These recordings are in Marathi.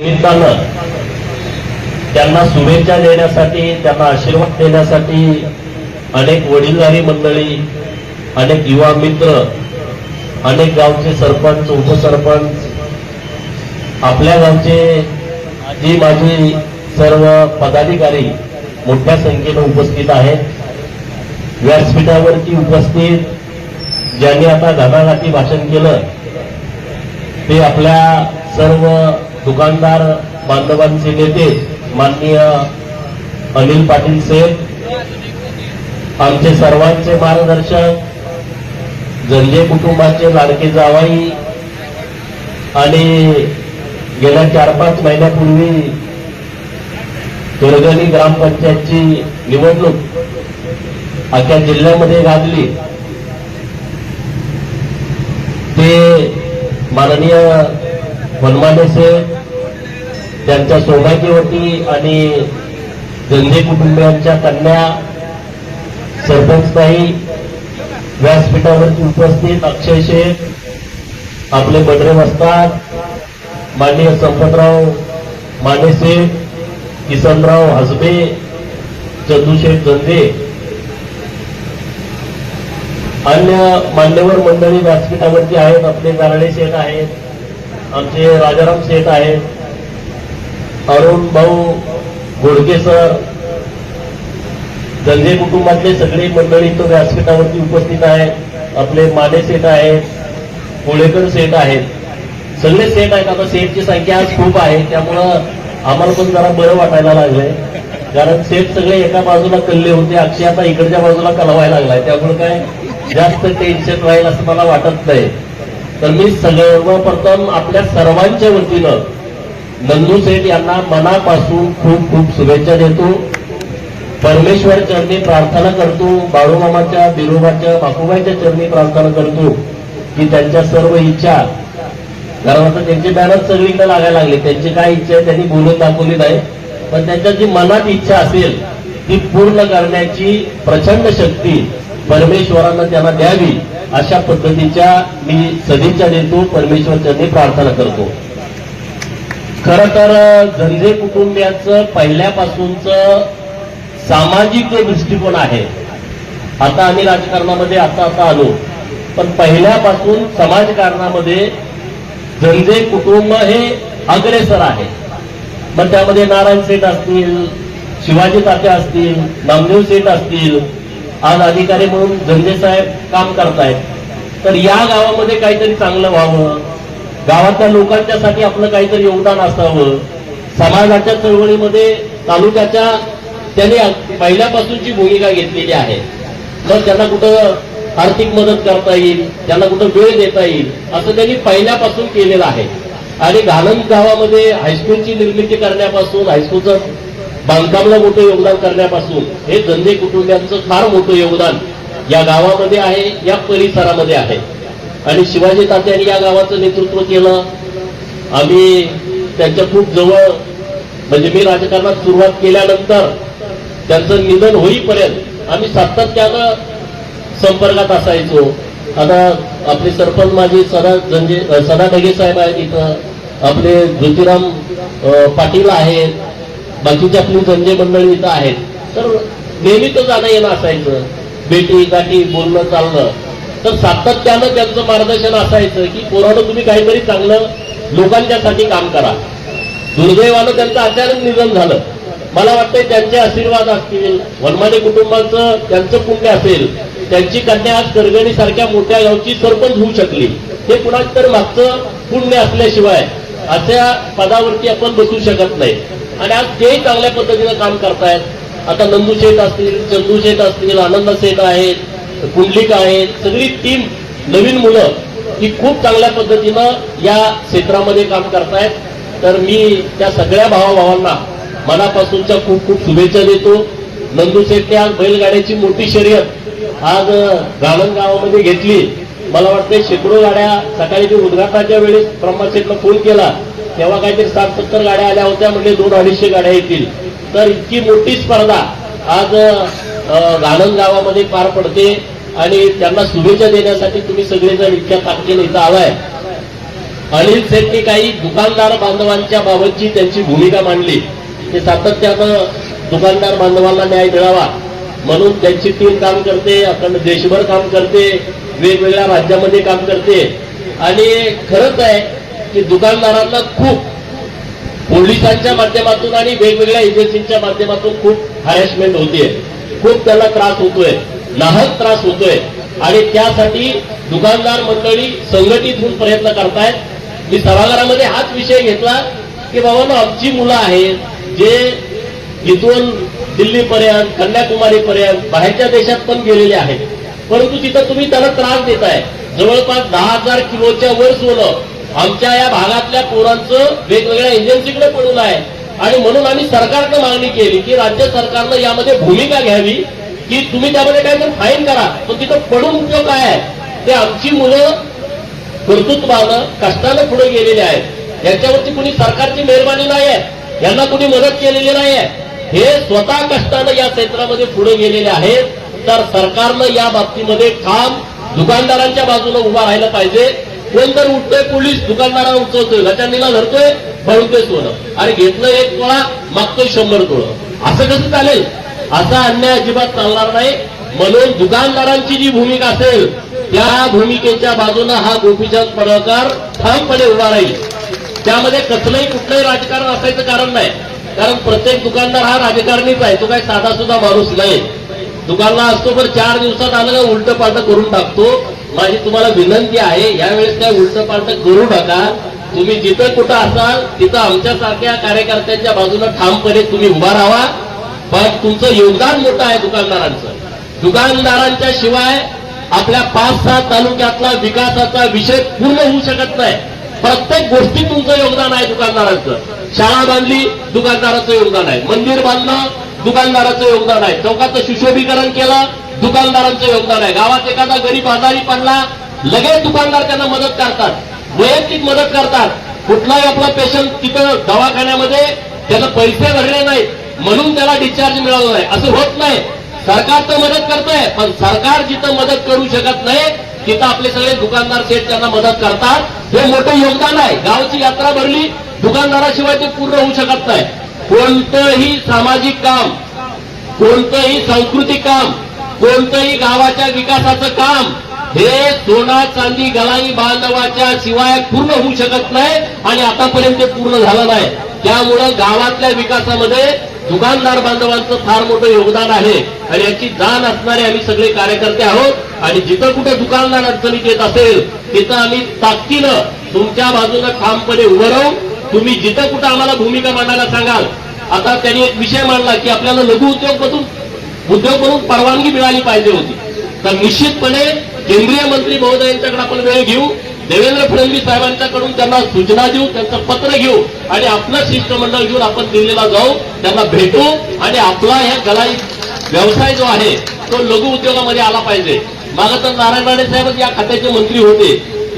निमित्तानं त्यांना शुभेच्छा देण्यासाठी त्यांना आशीर्वाद देण्यासाठी अनेक वडीलधारी मंडळी अनेक युवा मित्र अनेक गावचे सरपंच उपसरपंच आपल्या गावचे आजी माझी सर्व पदाधिकारी मोठ्या संख्येनं उपस्थित आहेत. व्यासपीठावरती उपस्थित ज्यांनी आता घाटाघाटी भाषण केलं ते आपल्या सर्व दुकानदार बांधवांचे नेते माननीय अनिल पाटील साहेब आमचे सर्वांचे मार्गदर्शक जंजे कुटुंबाचे लाडके जावाई आणि गेल्या चार पाच महिन्यापूर्वी दुर्गणी ग्रामपंचायतची निवडणूक अख्या जिल्ह्यामध्ये गाजली ते माननीय वनमाने साहेब त्यांच्या सौभाग्यवती आणि गंगे कुटुंबियांच्या कन्या सरपंचताई व्यासपीठावरती उपस्थित अक्षय शेख आपले बडरे वस्ताद माननीय संपतराव मानेसे किसनराव हसबे चंदूशेठ गंजे अन्य मान्यवर मंडळी व्यासपीठावरती आहेत आपले गारडे शेठ आहेत. आमचे राजाराम शेठ आहेत. अरुण भाऊ गोडके सर गंजे कुटुंबातले सगळे मंडळी तो व्यासपीठावरती उपस्थित आहेत. आपले माने सेठ आहेत कोळेकर सेठ आहेत. सगळे सेठ आहेत. आता सेठची संख्या आज खूप आहे. त्यामुळं आम्हाला पण जरा बरं वाटायला लागलंय. कारण सेठ सगळे एका बाजूला कल्ले होते. अक्षय आता इकडच्या बाजूला कलवायला लागलाय. त्यामुळे काय जास्त टेन्शन राहील असं मला वाटत नाही. तर मी सर्वप्रथम आपल्या सर्वांच्या वतीनं नंदू सेठ यांना मनापासून खूप खूप शुभेच्छा देतो. परमेश्वर चरणी प्रार्थना करतो. बाळूमामाच्या बिरोबाच्या बापूबाईच्या चरणी प्रार्थना करतो की त्यांच्या सर्व इच्छा कारण आता त्यांचे बॅनर सगळीकडे लागायला लागले. त्यांची काय इच्छा आहे त्यांनी बोलून दाखवली नाही पण त्यांच्या जी मनात इच्छा असेल ती पूर्ण करण्याची प्रचंड शक्ती परमेश्वरानं त्यांना द्यावी. अशा पद्धतीच्या मी सदिच्छा देतो परमेश्वर चरणी प्रार्थना करतो. खर तर गंजे कुटुंबियांचं पहिल्यापासूनच सामाजिक जो दृष्टिकोन आहे. आता आम्ही राजकारणामध्ये आता आता आलो पण पहिल्यापासून समाजकारणामध्ये गंजे कुटुंब हे अग्रेसर आहे. मग त्यामध्ये नारायण सेठ असतील शिवाजी तात्या असतील नामदेव सेठ असतील आज अधिकारी म्हणून धंदे साहेब काम करतायत. तर या गावामध्ये काहीतरी चांगलं व्हावं. गावातल्या लोकांच्यासाठी आपलं काहीतरी योगदान असावं. समाजाच्या चळवळीमध्ये तालुक्याच्या त्यांनी पहिल्यापासूनची भूमिका घेतलेली आहे. मग त्यांना कुठं आर्थिक मदत करता येईल? त्यांना कुठं वेळ देता येईल? असं त्यांनी पहिल्यापासून केलेलं आहे. आणि घाणंद गावामध्ये हायस्कूलची निर्मिती करण्यापासून हायस्कूलचं बांधकामला मोठं योगदान करण्यापासून हे धंदे कुटुंबियांचं फार मोठं योगदान या गावामध्ये आहे या परिसरामध्ये आहे. आणि शिवाजी तात्यांनी या गावाचं नेतृत्व केलं. आम्ही त्यांच्या खूप जवळ म्हणजे मी राजकारणात सुरुवात केल्यानंतर त्यांचं निधन होईपर्यंत आम्ही सातत्यानं संपर्कात असायचो. आता आपले सरपंच माझे सदा जंजे सदा ढगे साहेब आहेत इथं. आपले ज्योतिराम पाटील आहेत. बाकीची आपली जंजे मंडळी इथं आहेत. तर नेहमीच जाणं येणं असायचं. भेटी गाठी बोलणं चालणं. तर सातत्यानं त्यांचं मार्गदर्शन असायचं की पोरानं तुम्ही काहीतरी चांगलं लोकांच्यासाठी काम करा. दुर्दैवानं त्यांचं अचानक निधन झालं. मला वाटतंय त्यांचे आशीर्वाद असतील. वनमाने कुटुंबाचं त्यांचं पुण्य असेल. त्यांची कन्या आज करगणी सारख्या मोठ्या गावची सरपंच होऊ शकली. हे कुणाच तर मागचं पुण्य असल्याशिवाय अशा पदावरती आपण बसू शकत नाही. आणि आज तेही चांगल्या पद्धतीनं काम करतायत. आता नंदू शेठ असतील चंदू शेठ असतील आनंद शेठ आहेत कुंडलिक आहेत सगळी टीम नवीन मुलं ही खूप चांगल्या पद्धतीनं या क्षेत्रामध्ये काम करतायत. तर मी त्या सगळ्या भावाभावांना मनापासूनच्या खूप खूप शुभेच्छा देतो. नंदू शेठने आज बैलगाड्याची मोठी शर्यत आज गाणन गावामध्ये घेतली. मला वाटते शेकडो गाड्या सकाळी मी उद्घाटनाच्या वेळेस ब्रह्मशेठला फोन केला. तेव्हा काहीतरी सात सत्तर गाड्या आल्या होत्या म्हणजे दोन अडीचशे गाड्या येतील. तर इतकी मोठी स्पर्धा आज गाणन गावामध्ये पार पडते आणि त्यांना शुभेच्छा देण्यासाठी तुम्ही सगळेजण इतक्या ताकदीने इथं आलाय. अनिल सेठनी काही दुकानदार बांधवांच्या बाबतची त्यांची भूमिका मांडली. ते सातत्यानं दुकानदार बांधवांना न्याय मिळावा म्हणून त्यांची टीम काम करते अखंड देशभर काम करते वेगवेगळ्या राज्यामध्ये काम करते. आणि खरंच आहे की दुकानदारांना खूप पोलिसांच्या माध्यमातून आणि वेगवेगळ्या एजन्सींच्या माध्यमातून खूप हॅरेसमेंट होतीये. खूप त्याला त्रास होतोय. नाहक त्रास होतोय. आणि त्यासाठी दुकानदार मंडळी संघटित होऊन प्रयत्न करतायत. मी सभागृहामध्ये हाच विषय घेतला की बाबा आमची मुलं आहेत जे इथून दिल्लीपर्यंत कन्याकुमारीपर्यंत बाहेरच्या देशात पण गेलेले आहेत. परंतु तिथं तुम्ही त्याला त्रास देताय. जवळपास दहा हजार किलोच्या वर सोनं आमच्या या भागातल्या पोरांचं वेगवेगळ्या एजन्सीकडे पडून आहे. आणि म्हणून आम्ही सरकारनं मागणी केली की राज्य सरकारनं यामध्ये भूमिका घ्यावी की तुम्ही त्यामध्ये काहीतरी फाईन करा. पण तिथं पडून उपयोग काय आहे? ते आमची मुलं कर्तृत्वानं कष्टानं पुढे गेलेली आहेत. यांच्यावरती कुणी सरकारची मेहरबानी नाही आहे यांना कुणी मदत केलेली नाही आहे हे स्वतः कष्टानं या क्षेत्रामध्ये पुढे गेलेले आहेत. तर सरकारनं या बाबतीमध्ये काम दुकानदारांच्या बाजूला उभा राहिलं पाहिजे. फोनवर उठतोय पोलीस दुकानदाराला उचलतोय. लचांनीला धरतोय भरतोय सोनं. आणि घेतलं एक तोळा मागतोय शंभर तोळं. असं कसं चालेल? असा अन्याय अजिबात चालणार नाही. म्हणून दुकानदारांची जी भूमिका असेल त्या भूमिकेच्या बाजूनं हा गोपीचंद पडळकर ठामपणे उभा राहील. त्यामध्ये कसलंही कुठलंही राजकारण असायचं कारण नाही. कारण प्रत्येक दुकानदार हा राजकारणीच आहे. तो काही साधा सुद्धा माणूस नाही. दुकानला असतो पण चार दिवसात आलं का उलट पालट करून टाकतो. माझी तुम्हाला विनंती आहे यावेळेस काय उलट पालट करू नका. तुम्ही जिथं कुठं असाल तिथं आमच्यासारख्या कार्यकर्त्यांच्या बाजूला ठामपणे तुम्ही उभा राहा. पण तुमचं योगदान मोठं आहे दुकानदारांचं. दुकानदारांच्या शिवाय आपल्या पाच सहा तालुक्यातला विकासाचा विषय पूर्ण होऊ शकत नाही. प्रत्येक गोष्टी तुमचं योगदान आहे दुकानदारांचं. शाळा बांधली दुकानदाराचं योगदान आहे. मंदिर बांधलं दुकानदाराचं योगदान आहे. चौकाचं सुशोभीकरण केलं दुकानदारांचं योगदान आहे. गावात एखादा गरीब आजारी पडला लगेच दुकानदार त्यांना मदत करतात. वैयक्तिक मदत करतात. कुठलाही आपला पेशंट तिथं दवाखान्यामध्ये त्याला पैसे भरले नाहीत म्हणून त्याला डिस्चार्ज मिळाला नाही. असं होत नाही. सरकार तर मदत करतोय पण सरकार जिथं मदत करू शकत नाही तिथं आपले सगळे दुकानदार सेट त्यांना मदत करतात. हे मोठं योगदान आहे. गावची यात्रा भरली दुकानदाराशिवाय ते पूर्ण होऊ शकत नाही. कोणतंही सामाजिक काम कोणतंही सांस्कृतिक काम कोणतंही गावाच्या विकासाचं काम हे सोना चांदी गलाई बांधवाच्या शिवाय पूर्ण होऊ शकत नाही आणि आतापर्यंत ते पूर्ण झालं नाही. त्यामुळं गावातल्या विकासामध्ये दुकानदार बांधवांचं फार मोठं योगदान आहे आणि याची जाण असणारे आम्ही सगळे कार्यकर्ते आहोत आणि जिथं कुठे दुकानदार अडचणीत येत असेल तिथं आम्ही ताकदीनं तुमच्या बाजूनं ठामपणे उभं राहू. तुम्ही जिथं कुठं आम्हाला भूमिका मांडायला सांगाल आता त्यांनी एक विषय मांडला की आपल्याला लघु उद्योग उद्योगकडून उद्योग परवानगी मिळाली पाहिजे होती. तर निश्चितपणे केंद्रीय मंत्री महोदयांच्याकडे आपण वेळ घेऊ. देवेंद्र फडणवीस साहेबांच्याकडून त्यांना सूचना देऊ त्यांचं पत्र घेऊ आणि आपलं शिष्टमंडळ घेऊन आपण दिल्लीला जाऊ त्यांना भेटू आणि आपला ह्या गलाई व्यवसाय जो आहे तो लघु उद्योगामध्ये आला पाहिजे. मागं तर नारायण राणे साहेबच या खात्याचे मंत्री होते.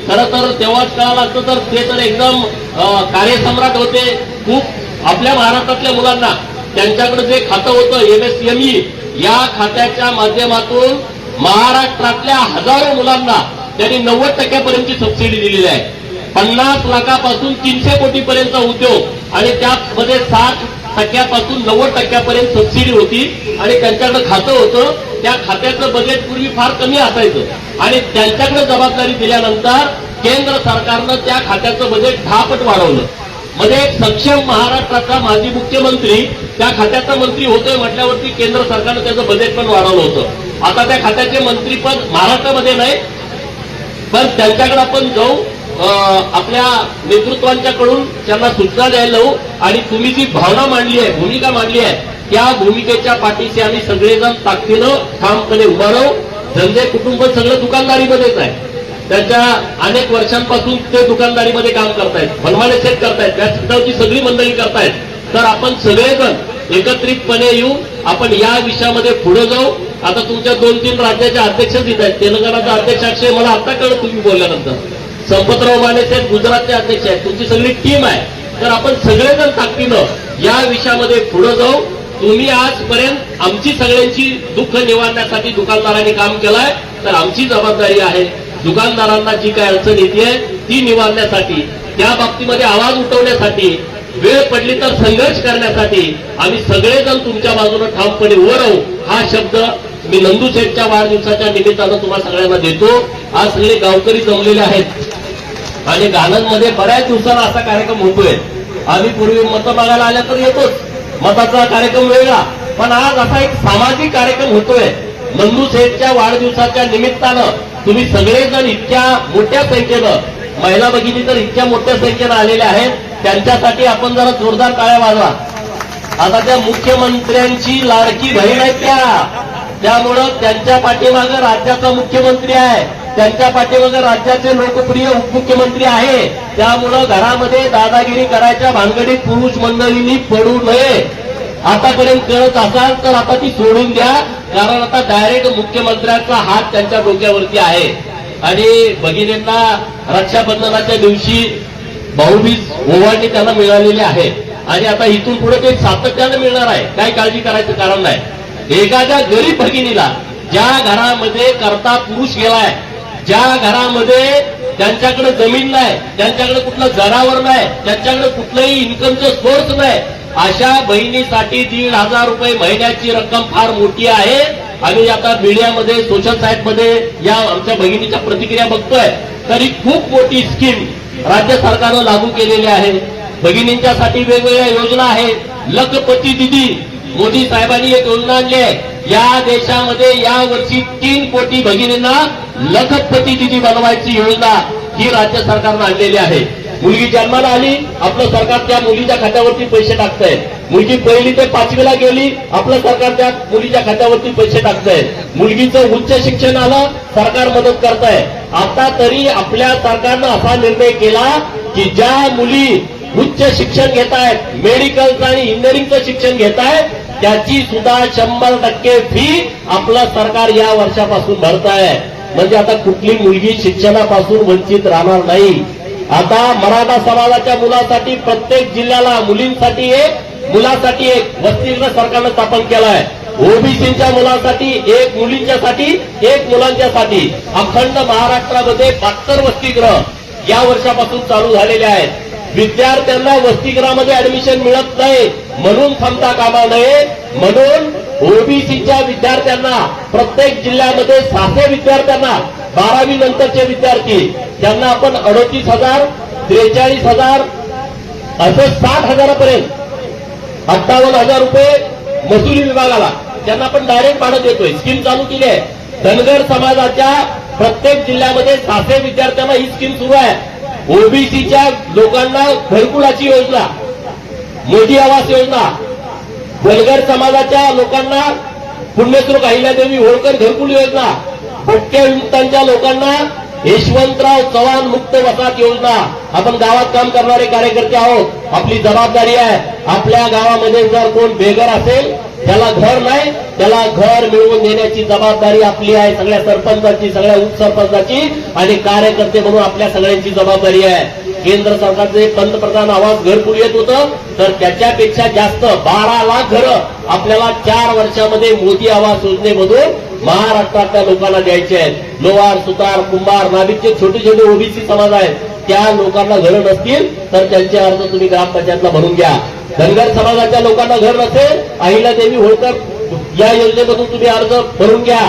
खरं तर तेव्हाच कळालं असतं तर ते तर एकदम कार्यसम्राट होते. खूप आपल्या महाराष्ट्रातल्या मुलांना त्यांच्याकडे जे खातं होतं एम एस एम ई या खात्याच्या माध्यमातून महाराष्ट्रातल्या हजारो मुलांना त्यांनी नव्वद टक्क्यापर्यंतची सबसिडी दिलेली आहे. पन्नास लाखापासून तीनशे कोटीपर्यंतचा उद्योग आणि त्यामध्ये साठ टक्क्यापासून नव्वद टक्क्यापर्यंत सबसिडी होती आणि त्यांच्याकडे खातं होतं. त्या खात्याचं बजेट पूर्वी फार कमी असायचं. आणि त्यांच्याकडे जबाबदारी दिल्यानंतर केंद्र सरकारनं त्या खात्याचं बजेट दहा पट वाढवलं. म्हणजे एक सक्षम महाराष्ट्राचा माजी मुख्यमंत्री त्या खात्याचा मंत्री होतोय म्हटल्यावरती केंद्र सरकारनं त्याचं बजेट पण वाढवलं होतं. आता त्या खात्याचे मंत्रीपद महाराष्ट्रामध्ये नाही पण त्यांच्याकडे आपण जाऊ अं, आपल्या नेतृत्वांच्याकडून त्यांना सूचना द्यायला लावू. आणि तुम्ही जी भावना मांडली आहे भूमिका मांडली आहे त्या भूमिकेच्या पाठीशी आम्ही सगळेजण ताकदीनं ठामपणे उभा राहू. धंदे कुटुंब सगळं दुकानदारीमध्येच आहे. त्यांच्या अनेक वर्षांपासून ते दुकानदारीमध्ये काम करतायत मनमाने शेत करतायत व्यासपीठावरची सगळी मंडळी करतायत. तर आपण सगळेजण एकत्रितपणे येऊ आपण या विषयामध्ये पुढे जाऊ. आता तुमच्या दोन तीन राज्याचे अध्यक्ष येत आहेत तेलंगणाचा अध्यक्ष अक्षय मला आता कळलं तुम्ही बोलल्यानंतर. संपतराव माने साहेब गुजरातचे अध्यक्ष आहेत तुमची सगळी टीम आहे. तर आपण सगळेजण ताकदीनं या विषयामध्ये पुढे जाऊ. तुम्ही आजपर्यंत आमची सगळ्यांची दुःख निवारण्यासाठी दुकानदारांनी काम केलंय. तर आमची जबाबदारी आहे दुकानदारांना जी काय अडचण येते ती निवारण्यासाठी त्या बाबतीमध्ये आवाज उठवण्यासाठी वेळ पडली तर संघर्ष करण्यासाठी आम्ही सगळेजण तुमच्या बाजूने ठामपणे उभं राहू हा शब्द मी नंदू शेठच्या वाढदिवसाच्या निमित्तानं तुम्हाला सगळ्यांना देतो. आज सगळे गावकरी जमलेले आहेत. आणि गाण्यांमध्ये बऱ्याच दिवसाला असा कार्यक्रम होतोय. आम्ही पूर्वी मतं मागायला आल्या तर येतोच. मताचा कार्यक्रम वेगळा. पण आज असा एक सामाजिक कार्यक्रम होतोय. नंदू शेठच्या वाढदिवसाच्या निमित्तानं तुम्ही सगळेजण इतक्या मोठ्या संख्येनं महिला भगिनी तर इतक्या मोठ्या संख्येनं आलेल्या आहेत त्यांच्यासाठी आपण जरा जोरदार काळ्या वाजवा. आता त्या मुख्यमंत्र्यांची लाडकी बहीण आहेत त्या. त्यामुळं त्यांच्या पाठीमागं राज्याचा मुख्यमंत्री आहे. त्यांच्या पाठीमागं राज्याचे लोकप्रिय उपमुख्यमंत्री आहे. त्यामुळं घरामध्ये दादागिरी करायच्या भानगडीत पुरुष मंडळींनी पडू नये. आतापर्यंत करत असाल तर आता ती सोडून द्या कारण आता डायरेक्ट मुख्यमंत्र्यांचा हात त्यांच्या डोक्यावरती आहे. आणि भगिनींना रक्षाबंधनाच्या दिवशी भाऊबीज ओवाळणी त्यांना मिळालेली आहे. आणि आता इथून पुढे ते सातत्यानं मिळणार आहे. काही काळजी करायचं कारण नाही. एखाद्या गरीब भगिनीला ज्या घरामध्ये करता पुरुष गेलाय ज्या घरामध्ये त्यांच्याकडे जमीन नाही त्यांच्याकडे कुठलं जनावर नाही त्यांच्याकडे कुठलंही इन्कमचं सोर्स नाही अशा बहिणीसाठी दीड हजार रुपये महिन्याची रक्कम फार मोठी आहे. आम्ही आता मीडियामध्ये सोशल साईटमध्ये या आमच्या भगिनीच्या प्रतिक्रिया बघतोय. तरी खूप मोठी स्कीम राज्य सरकारनं लागू केलेली आहे. भगिनींच्यासाठी वेगवेगळ्या योजना आहेत. लखपती दिदी मोदी साहेबांनी एक योजना आणली आहे. या देशामध्ये या वर्षी तीन कोटी भगिनींना लखपती दिदी बनवायची योजना ही राज्य सरकारनं आणलेली आहे. मुलगी जन्माला आली आपलं सरकार त्या मुलीच्या खात्यावरती पैसे टाकतंय. मुलगी पहिली ते पाचवीला गेली आपलं सरकार त्या मुलीच्या खात्यावरती पैसे टाकतंय. मुलगीचं उच्च शिक्षण आलं सरकार मदत करताय. आता तरी आपल्या सरकारनं असा निर्णय केला की ज्या मुली उच्च शिक्षण घेत आहेत मेडिकलचं आणि इंजिनिअरिंगचं शिक्षण घेत आहेत त्याची सुद्धा शंभर टक्के फी आपलं सरकार या वर्षापासून भरत आहे म्हणजे आता कुठली मुलगी शिक्षणापासून वंचित राहणार नाही. आता मराठा समाजाच्या मुलासाठी प्रत्येक जिल्ह्याला मुलींसाठी एक मुलासाठी एक वसतिगृह सरकारनं स्थापन केलं आहे ओबीसीच्या मुलांसाठी एक मुलींच्यासाठी एक मुलांच्यासाठी. अखंड महाराष्ट्रामध्ये बहात्तर वसतिगृह या वर्षापासून चालू झालेले आहेत. विद्यार्थ्यांना वसतिगृहामध्ये ऍडमिशन मिळत नाही. म्हणून थांबता कामा नये. म्हणून ओबीसीच्या विद्यार्थ्यांना प्रत्येक जिल्ह्यामध्ये सहाशे विद्यार्थ्यांना बारावी नंतरचे विद्यार्थी त्यांना आपण अडोतीस हजार त्रेचाळीस हजार असं साठ हजारापर्यंत अठ्ठावन्न हजार रुपये महसुली विभागाला. त्यांना आपण डायरेक्ट भाडं देतोय. स्कीम चालू केली आहे. धनगर समाजाच्या प्रत्येक जिल्ह्यामध्ये सहाशे विद्यार्थ्यांना ही स्कीम सुरू आहे. ओबीसीच्या लोकांना घरकुलाची योजना मोदी आवास योजना धनगर समाजाच्या लोकांना पुण्यश्लोक अहिल्यादेवी होळकर घरकुल योजना भटक्या विमुक्तांच्या लोकांना यशवंतराव चव्हाण मुक्त वसाहत योजना. आपण गावात काम करणारे कार्यकर्ते आहोत. आपली जबाबदारी आहे. आपल्या गावामध्ये जर कोण बेघर असेल त्याला घर नाही त्याला घर मिळवून देण्याची जबाबदारी आपली आहे सगळ्या सरपंचाची सगळ्या उपसरपंचाची आणि कार्यकर्ते म्हणून आपल्या सगळ्यांची जबाबदारी आहे. केंद्र सरकारचे पंतप्रधान आवास घरकुल येत होतं तर त्याच्यापेक्षा जास्त बारा लाख घरं आपल्याला चार वर्षामध्ये मोदी आवास योजनेमधून महाराष्ट्रातल्या लोकांना द्यायचे आहेत. लोहार सुतार कुंभार नाभिकचे छोटे छोटे ओबीसी समाज आहेत. त्या लोकांना घरं नसतील तर त्यांचे अर्ज तुम्ही ग्रामपंचायतला भरून घ्या. धनगर समाजाच्या लोकांना घर नसेल अहिल्यादेवी होळकर या योजनेमधून तुम्ही अर्ज भरून घ्या.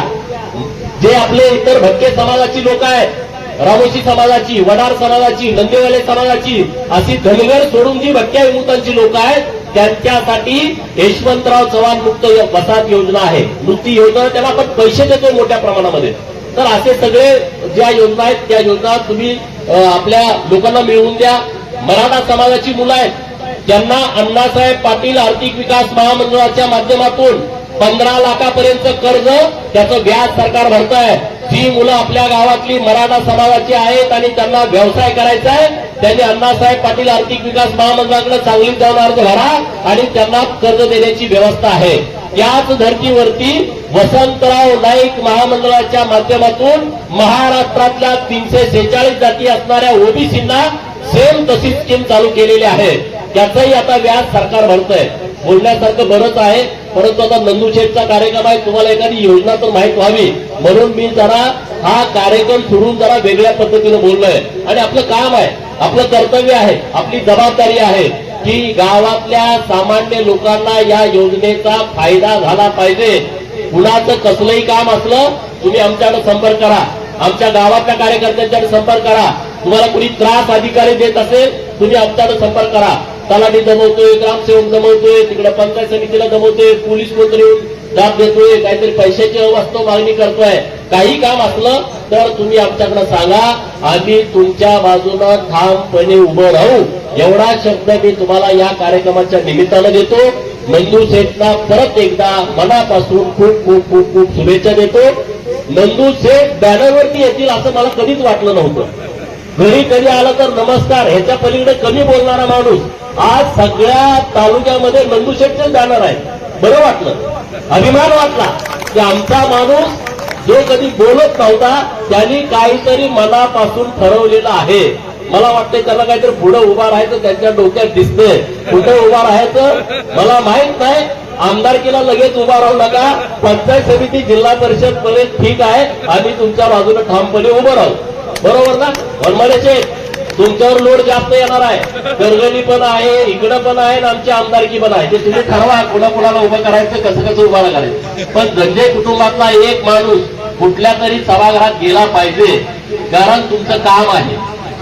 जे आपले इतर भटके समाजाची लोक आहेत रामोशी समाजाची वडार समाजाची नंदेवाले समाजाची अशी धनगर सोडून जी भटक्या विमुक्तांची लोक आहेत त्यांच्यासाठी यशवंतराव चव्हाण मुक्त वसाहत योजना आहे. नुसती योजना त्याला आपण पैसे देतो मोठ्या प्रमाणामध्ये. तर असे सगळे ज्या योजना आहेत त्या योजना तुम्ही आपल्या लोकांना मिळवून द्या. मराठा समाजाची मुलं आहेत त्यांना अण्णासाहेब पाटील आर्थिक विकास महामंडळाच्या माध्यमातून पंधरा लाखापर्यंत कर्ज त्याचं व्याज सरकार भरत आहे जी मुलं आपल्या गावातली मराठा समाजाची आहेत आणि त्यांना व्यवसाय करायचा आहे. त्यांनी अण्णासाहेब पाटील आर्थिक विकास महामंडळाकडे सांगलीत जाऊन अर्ज भरा आणि त्यांना कर्ज देण्याची व्यवस्था आहे. याच धर्तीवरती वसंतराव नाईक महामंडळाच्या माध्यमातून महाराष्ट्रातल्या तीनशे सेहेचाळीस जाती असणाऱ्या ओबीसींना सेम तशी स्कीम चालू केलेली आहे. त्याचाही आता व्याज सरकार भरतंय. बोलण्यासारखं बरंच आहे परंतु आता नंदूशेठचा कार्यक्रम आहे तुम्हाला एखादी योजना तर माहीत व्हावी. म्हणून मी जरा हा कार्यक्रम सोडून जरा वेगळ्या पद्धतीनं बोललोय. आणि आपलं काम आहे आपलं कर्तव्य आहे आपली जबाबदारी आहे की गावातल्या सामान्य लोकांना या योजनेचा फायदा झाला पाहिजे. कुणाचं कसलंही काम असलं तुम्ही आमच्याकडे संपर्क करा. आमच्या गावातल्या कार्यकर्त्यांच्याकडे संपर्क करा. तुम्हाला कुणी त्रास अधिकारी देत असेल तुम्ही आमच्याकडे संपर्क करा. तलाठी दमवतोय ग्रामसेवक जमवतोय तिकडे पंचायत समितीला जमवतोय पोलीस मंत्री येऊन जाब देतोय काहीतरी पैशाची अवस्था मागणी करतोय. काही काम असलं तर तुम्ही आमच्याकडे सांगा. आम्ही तुमच्या बाजूनं ठामपणे उभं राहू. एवढा शब्द मी तुम्हाला या कार्यक्रमाच्या निमित्तानं देतो. नंदू सेठला परत एकदा मनापासून खूप खूप खूप खूप शुभेच्छा देतो. नंदू सेठ बॅनरवरती येतील असं मला कधीच वाटलं नव्हतं. घरी कधी आला तर नमस्कार ह्याच्या पलीकडे कमी बोलणारा माणूस. आज सगळ्या तालुक्यामध्ये नंदू जाणार आहे. बरं वाटलं? अभिमान वाटला की आमचा माणूस जो कधी बोलत नव्हता त्यांनी काहीतरी मनापासून ठरवलेलं आहे. मला वाटतंय त्याला काहीतरी पुढे उभा राहायचं त्यांच्या डोक्यात दिसतंय. कुठे उभा राहायचं? मला माहीत नाही. आमदारकीला लगेच उभा राहू नका. पंचायत समिती जिल्हा परिषदमध्ये ठीक आहे. आम्ही तुमच्या बाजूने ठामपणे उभं राहू. बरोबर ना? वनमाड्याचे तुमच्यावर लोड जास्त येणार आहे. गरगणी पण आहे इकडं पण आहे आणि आमची आमदारकी पण आहे. ते तुम्ही ठरवा कुणा कुणाला उभं करायचं कसं कसं उभं करायचं. पण धंदे कुटुंबातला एक माणूस कुठल्या तरी सभागृहात गेला पाहिजे कारण तुमचं काम आहे.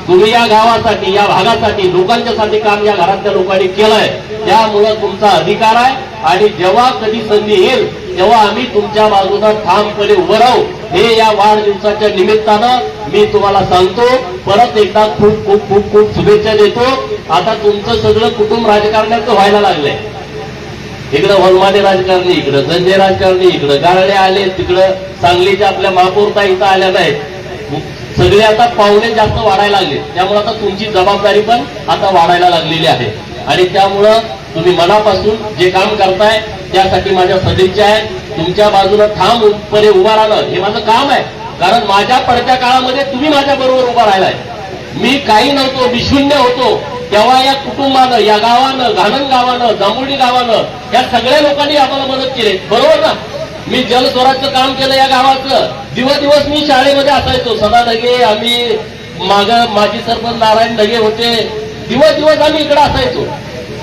तुम्ही या गावासाठी या भागासाठी लोकांच्यासाठी काम या घरातल्या लोकांनी केलंय. त्यामुळं तुमचा अधिकार आहे आणि जेव्हा कधी संधी येईल तेव्हा आम्ही तुमच्या बाजूला ठामपणे उभं राहू हे या वाढदिवसाच्या निमित्तानं मी तुम्हाला सांगतो परत एकदा खूप खूप खूप खूप शुभेच्छा देतो. आता तुमचं सगळं कुटुंब राजकारणाचं व्हायला लागलंय. इकडं वनमाने राजकारणी इकडं संजय राजकारणी इकडं गारडे आले तिकडं सांगलीच्या आपल्या महापौरता इथं आल्या नाहीत. सगळे आता पाहुणे जास्त वाढायला लागले. त्यामुळे आता तुमची जबाबदारी पण आता वाढायला लागलेली आहे. आणि त्यामुळं तुम्ही मनापासून जे काम करताय त्यासाठी माझ्या सदिच्छा आहे तुमच्या बाजूला ठामपणे उभा राहणं हे माझं काम आहे. कारण माझ्या पडत्या काळामध्ये तुम्ही माझ्या बरोबर उभा राहिलाय. मी काही नव्हतो मी शून्य होतो. तेव्हा या कुटुंबानं या गावानं घाणन गावानं जांभुर्डी गावानं या सगळ्या लोकांनी आम्हाला मदत केली. बरोबर ना? मी जलस्वराचं काम केलं या गावाचं. दिवस दिवस मी शाळेमध्ये असायचो. सदा ढगे आम्ही माग माजी सरपंच नारायण ढगे होते. दिवस दिवस आम्ही इकडे असायचो.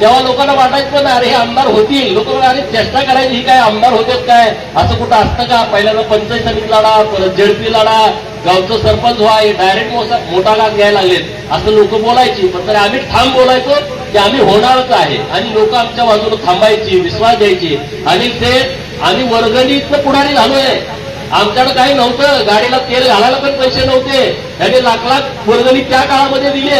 तेव्हा लोकांना वाटायचं ना अरे हे आमदार होतील. लोक अरे चेष्टा करायची ही काय आमदार होतात काय? असं कुठं असतं का? पहिल्यांदा पंचायत समिती लढा परत जेडपी लढा गावचं सरपंच व्हा हे डायरेक्ट मोठा लाग घ्यायला लागलेत. असं लोक बोलायची पण तरी आम्ही ठाम बोलायचो की आम्ही होणारच आहे. आणि लोक आमच्या बाजूला थांबायची विश्वास द्यायची. आणि ते आम्ही वर्गणीतनं पुढारी झालोय. आमच्याकडे काही नव्हतं. गाडीला तेल घालायला पण पैसे नव्हते. त्यांनी लाख लाख वर्गणी त्या काळामध्ये दिली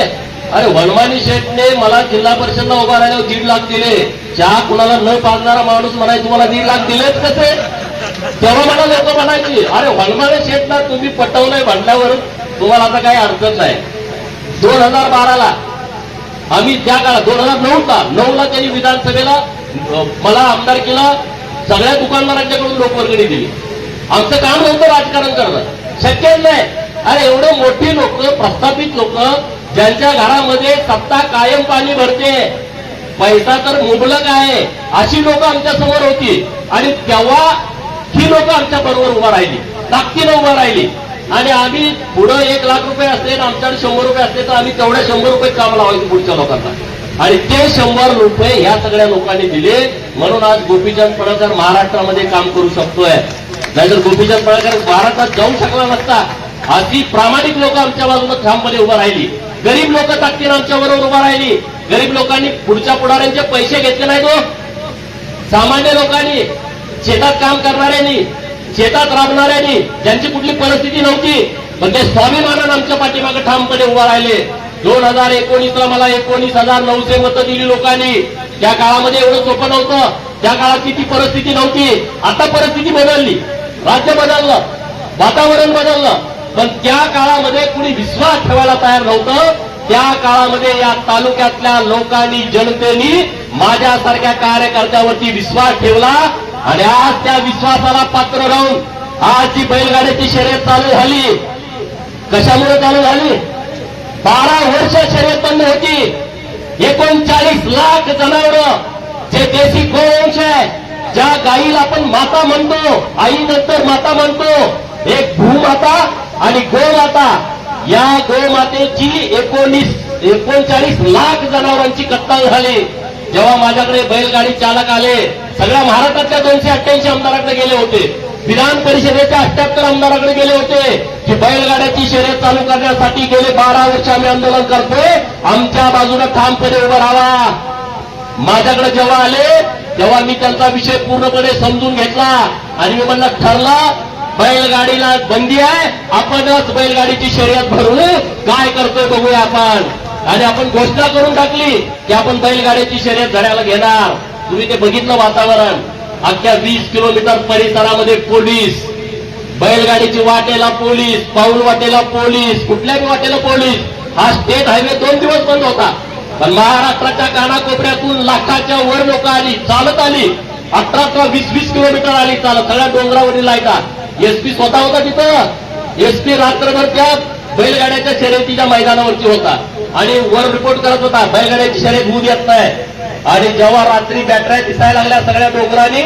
अरे वनमानी शेठने मला जिल्हा परिषदला उभा राहिल्यावर दीड लाख दिले. चहा कुणाला न पाजणारा माणूस म्हणाय तुम्हाला दीड लाख दिलेच कसे तेव्हा मला लोक म्हणायची अरे वनमानी शेठना तुम्ही पटवलंय म्हणल्यावर तुम्हाला आता काही अडचण नाही. दोन हजार बाराला आम्ही त्या काळात दोन हजार नऊला नऊला त्यांनी विधानसभेला मला आमदार केला. सगळ्या दुकानदारांच्याकडून लोकवर्गणी दिली. आमचं काम नव्हतं राजकारण करणं. शक्यच नाही. अरे एवढे मोठी लोक प्रस्थापित लोक ज्यांच्या घरामध्ये सत्ता कायम पाणी भरते. पैसा तर मुबलक आहे अशी लोक आमच्यासमोर होती. आणि तेव्हा ही लोक आमच्या बरोबर उभा राहिली ताकदीनं उभा राहिली. आणि आम्ही पुढं एक लाख रुपये असले आणि आमच्याकडे शंभर रुपये असले तर आम्ही तेवढ्या शंभर रुपये काम लावायचे पुढच्या लोकांना. आणि ते शंभर रुपये ह्या सगळ्या लोकांनी दिले. म्हणून आज गोपीचंद पडळकर महाराष्ट्रामध्ये काम करू शकतोय. नाहीतर गोपीचंद पडळकर महाराष्ट्रात जाऊ शकला नसता. अशी प्रामाणिक लोक आमच्या बाजूला ठाममध्ये उभा राहिली. गरीब लोक ताकदीनं आमच्या बरोबर उभा राहिली. गरीब लोकांनी पुढच्या पुढाऱ्यांचे पैसे घेतले नाही तो हो. सामान्य लोकांनी शेतात काम करणाऱ्यांनी शेतात राबणाऱ्यांनी ज्यांची कुठली परिस्थिती नव्हती पण ते स्वाभिमानानं आमच्या पाठीमागे ठामपणे उभा राहिले. दोन हजार एकोणीसला मला एकोणीस हजार नऊशे मतं दिली लोकांनी. त्या काळामध्ये एवढं सोपं नव्हतं. त्या काळात किती परिस्थिती नव्हती. आता परिस्थिती बदलली. राज्य बदललं. वातावरण बदललं. पण त्या काळामध्ये कुणी विश्वास ठेवायला तयार नव्हतं. त्या काळामध्ये या तालुक्यातल्या लोकांनी जनतेनी माझ्यासारख्या कार्यकर्त्यावरती विश्वास ठेवला आणि आज त्या विश्वासाला पात्र राहून आज जी बैलगाड्याची शर्यत चालू झाली. कशामुळे चालू झाली? बारा वर्ष शर्यत बंद होती. एकोणचाळीस लाख जनावर जे देशी गोवंश आहे ज्या गाईला आपण माता म्हणतो आई नंतर माता म्हणतो एक भूमाता आणि गोमाता. या गोमातेची एकोणीस एकोणचाळीस लाख जनावरांची कत्ता झाली. जेव्हा माझ्याकडे बैलगाडी चालक आले सगळ्या महाराष्ट्रातल्या दोनशे अठ्ठ्याऐंशी आमदाराकडे गेले होते. विधान परिषदेच्या अठ्याहत्तर आमदाराकडे गेले होते की बैलगाड्याची शर्यत चालू करण्यासाठी गेले बारा वर्ष आम्ही आंदोलन करतोय. आमच्या बाजूने ठामपणे उभं राहावा माझ्याकडे जेव्हा आले तेव्हा मी त्यांचा विषय पूर्णपणे समजून घेतला आणि मी म्हणलं ठरला बैलगाडीला बंदी आहे. आपणच बैलगाडीची शर्यत भरू काय करतोय बघूया आपण. आणि आपण घोषणा करून टाकली की आपण बैलगाडीची शर्यत धरायला घेणार. तुम्ही ते बघितलं वातावरण. अख्ख्या वीस किलोमीटर परिसरामध्ये पोलीस. बैलगाडीची वाटेला पोलीस पाऊल वाटेला पोलीस कुठल्याही वाटेला पोलीस. हा स्टेट हायवे दोन दिवस बंद होता. पण महाराष्ट्राच्या कानाकोपऱ्यातून लाखाच्या वर लोक आली चालत आली. अठरा अठरा वीस वीस किलोमीटर आली चालत. सगळ्या डोंगरावरील लाईटा. एसपी स्वतः होता तिथं. एसपी रात्रभर त्या बैलगाड्याच्या शर्यतीच्या मैदानावरती होता. आणि वर रिपोर्ट करत होता बैलगाड्याची शर्यत होऊ देत नाही. आणि जेव्हा रात्री बॅटऱ्या दिसायला लागल्या सगळ्या डोंगरांनी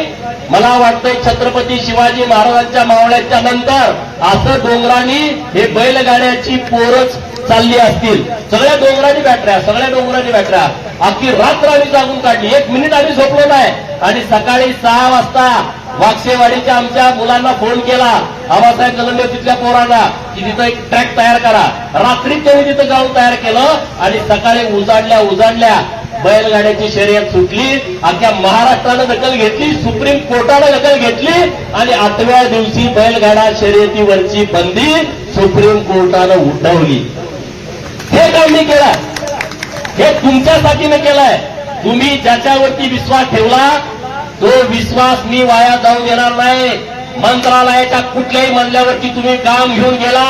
मला वाटतंय छत्रपती शिवाजी महाराजांच्या मावळ्याच्या नंतर असं डोंगरांनी हे बैलगाड्याची पोरच चालली असतील. सगळ्या डोंगरांनी बॅटऱ्या सगळ्या डोंगरांनी बॅटऱ्या. अख्खी रात्र आम्ही जागून काढली. एक मिनिट आम्ही झोपलो नाही. आणि सकाळी सहा वाजता वाक्सेवाडीच्या आमच्या मुलांना फोन केला. आबासाहेब कलंडे तिथल्या पोरांना की तिथं एक ट्रॅक तयार करा. रात्रीच त्यांनी तिथं गाव तयार केलं आणि सकाळी उजाडल्या उजाडल्या बैलगाड्याची शर्यत सुटली. अख्ख्या महाराष्ट्रानं दखल घेतली सुप्रीम कोर्टानं दखल घेतली आणि आठव्या दिवशी बैलगाडा शर्यतीवरची बंदी सुप्रीम कोर्टानं उठवली. हे काम मी केलं हे तुमच्यासाठी मी केलंय. तुम्ही ज्याच्यावरती विश्वास ठेवला तो विश्वास मी वाया जाऊ देणार नाही. मंत्रालयाच्या कुठल्याही मजल्यावरती तुम्ही काम घेऊन गेला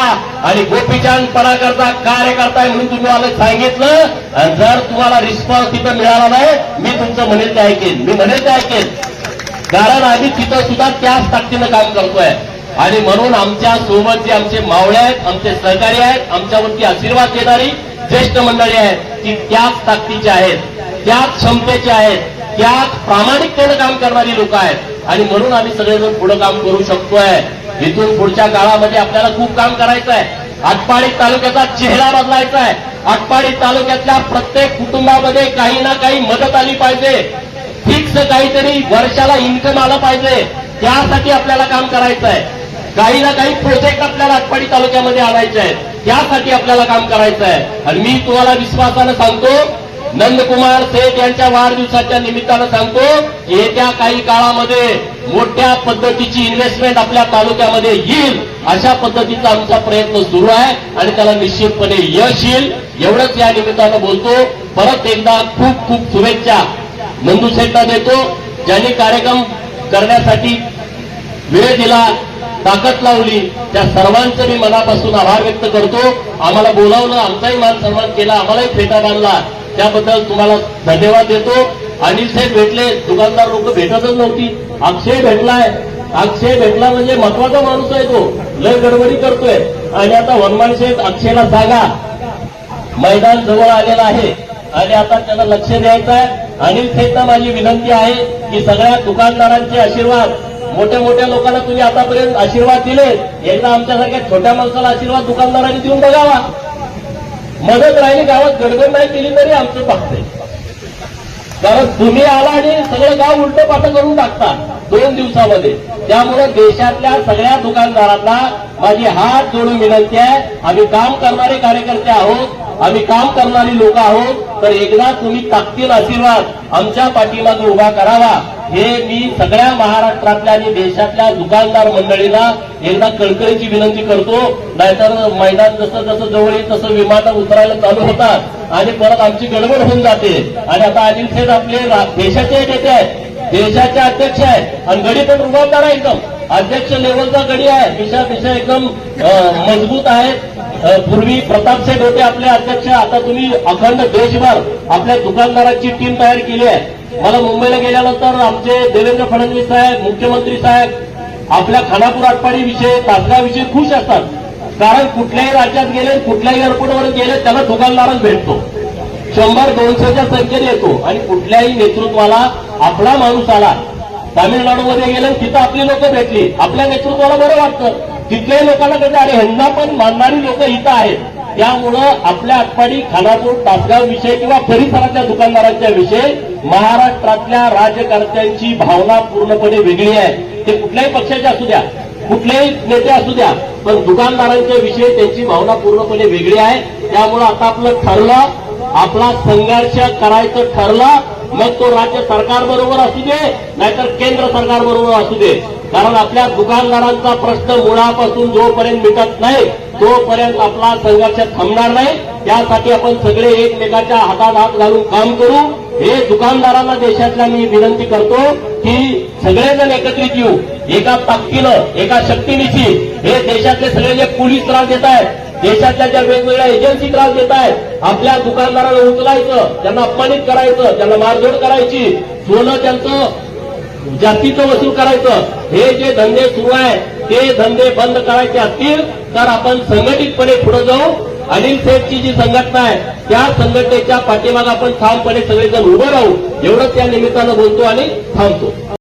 आणि गोपीचांद पडाकरता कार्य करताय म्हणून तुम्ही मला सांगितलं. आणि जर तुम्हाला रिस्पॉन्स तिथं मिळाला नाही मी तुमचं म्हणेल ते ऐकेन. मी म्हणेल ते ऐकेन. कारण आम्ही तिथं सुद्धा त्याच ताकदीनं काम करतोय. आणि म्हणून आमच्यासोबत जे आमचे मावळे आहेत आमचे सहकारी आहेत आमच्यावरती आशीर्वाद देणारी ज्येष्ठ मंडळी आहेत ती त्याच ताकदीची आहेत त्याच क्षमतेची आहेत. त्यात प्रामाणिकपणे काम करणारी लोक आहेत. आणि म्हणून आम्ही सगळेजण पुढे काम करू शकतोय. इथून पुढच्या काळामध्ये आपल्याला खूप काम करायचं आहे आटपाडी तालुक्याचा चेहरा बदलायचा आहे आटपाडी तालुक्यातल्या प्रत्येक कुटुंबामध्ये काही ना काही मदत आली पाहिजे. फिक्स काहीतरी वर्षाला इन्कम आलं पाहिजे. त्यासाठी आपल्याला काम करायचं आहे काही ना काही प्रोजेक्ट आपल्याला आटपाडी तालुक्यामध्ये आणायचे आहेत त्यासाठी आपल्याला काम करायचं आहे आणि मी तुम्हाला विश्वासानं सांगतो नंदकुमार सेठ यांच्या वाढदिवसाच्या निमित्तानं सांगतो येत्या काही काळामध्ये मोठ्या पद्धतीची इन्व्हेस्टमेंट आपल्या तालुक्यामध्ये येईल अशा पद्धतीचा आमचा प्रयत्न सुरू आहे आणि त्याला निश्चितपणे यश येईल. एवढंच या निमित्तानं बोलतो. परत एकदा खूप खूप शुभेच्छा. नंदू सेठला देतो ज्यांनी कार्यक्रम करण्यासाठी वेळ दिला ताकद लावली त्या सर्वांचं मी मनापासून आभार व्यक्त करतो. आम्हाला बोलावलं आमचाही मान सन्मान केला आम्हालाही फेटा बांधला. त्याबद्दल तुम्हाला धन्यवाद देतो. अनिल साहेब भेटले. दुकानदार लोक भेटतच नव्हती. अक्षय भेटलाय. अक्षय भेटला म्हणजे महत्त्वाचा माणूस आहे तो. लय गडबडी करतोय. आणि आता हनुमान शेठ अक्षयला जागा मैदान जवळ आलेला आहे. आणि आता त्याला लक्ष द्यायचं आहे. अनिल शेठना माझी विनंती आहे की सगळ्या दुकानदारांचे आशीर्वाद. मोठ्या मोठ्या लोकांना तुम्ही आतापर्यंत आशीर्वाद दिले एकदा आमच्यासारख्या छोट्या माणसाला आशीर्वाद दुकानदारांनी देऊन बघावा. मदत राहिली गावात गडगड नाही केली तरी आमचं पाहते. कारण तुम्ही आला आणि सगळं गाव उलट पाठ करून टाकता दोन दिवसामध्ये. त्यामुळे देशातल्या सगळ्या दुकानदारांना माझी हात जोडून विनंती आहे आम्ही काम करणारे कार्यकर्ते आहोत आम्ही काम करणारी लोक आहोत तर एकदा तुम्ही ताकदीन आशीर्वाद आमच्या पाठीमागे उभा करावा. हे मी सगळ्या महाराष्ट्रातल्या आणि देशातल्या दुकानदार मंडळीला एकदा कळकळीची विनंती करतो. नाहीतर मैदान जसं जसं जवळ येईल तसं विमानं उतरायला चालू होतात. आणि परत आमची गडबड होऊन जाते. आणि आता अनिल सेठ आपले देशाचे नेते आहेत. देशाचे अध्यक्ष आहेत. आणि गडी पण रुबाबदार आहे एकदम. अध्यक्ष लेवलचा गडी आहे. दिशा दिशा एकदम मजबूत आहेत. पूर्वी प्रताप सेठ होते आपले अध्यक्ष. आता तुम्ही अखंड देशभर आपल्या दुकानदारांची टीम तयार केली आहे. मला मुंबईला गेल्यानंतर आमचे देवेंद्र फडणवीस साहेब मुख्यमंत्री साहेब आपल्या खानापूर आटपाडी विषय तासगाव खुश असतात. कारण कुठल्याही राज्यात गेले कुठल्याही एअरपोर्टवर गेले त्याला दुकानदारच भेटतो. शंभर दोनशेच्या संख्येने येतो. आणि कुठल्याही नेतृत्वाला आपला माणूस आला तामिळनाडूमध्ये गेले तिथं आपली लोक भेटली. आपल्या नेतृत्वाला बरं वाटतं. तिथल्याही लोकांना कसं अरे ह्यांना पण मानणारी लोक इथं आहेत. त्यामुळं आपल्या आटपाडी खानापूर तासगाव विषय किंवा परिसरातल्या दुकानदारांच्या विषय महाराष्ट्रातल्या राजकारत्यांची भावना पूर्णपणे वेगळी आहे. ते कुठल्याही पक्षाचे असू द्या कुठलेही नेते असू द्या पण दुकानदारांच्या विषयी त्यांची भावना पूर्णपणे वेगळी आहे. त्यामुळं आता आपलं ठरलं आपला संघर्ष करायचं ठरलं मग तो राज्य सरकार बरोबर असू दे नाहीतर केंद्र सरकार बरोबर असू दे. कारण आपल्या दुकानदारांचा प्रश्न मुळापासून जोपर्यंत मिटत नाही तोपर्यंत आपला संघर्ष थांबणार नाही त्यासाठी आपण सगळे एकमेकाच्या हातात हात घालून काम करू. हे दुकानदारांना देशातल्या मी विनंती करतो की सगळेजण एकत्रित येऊ. एका ताकदीनं एका शक्तीनिशी हे देशातले सगळे जे पोलीस त्रास देत आहेत देशातल्या ज्या वेगवेगळ्या एजन्सी त्रास देत आहेत आपल्या दुकानदाराला उचलायचं त्यांना अपमानित करायचं त्यांना मारझोड करायची सोनं त्यांचं जास्तीचं वसूल करायचं. हे जे धंदे सुरू आहे ते धंदे बंद करायचे असतील तर आपण संघटितपणे पुढे जाऊ. अनिल सेठची जी संघटना आहे त्या संघटनेच्या पाठीमागे आपण ठामपणे सगळेजण उभं राहू. एवढंच त्या निमित्तानं बोलतो आणि थांबतो.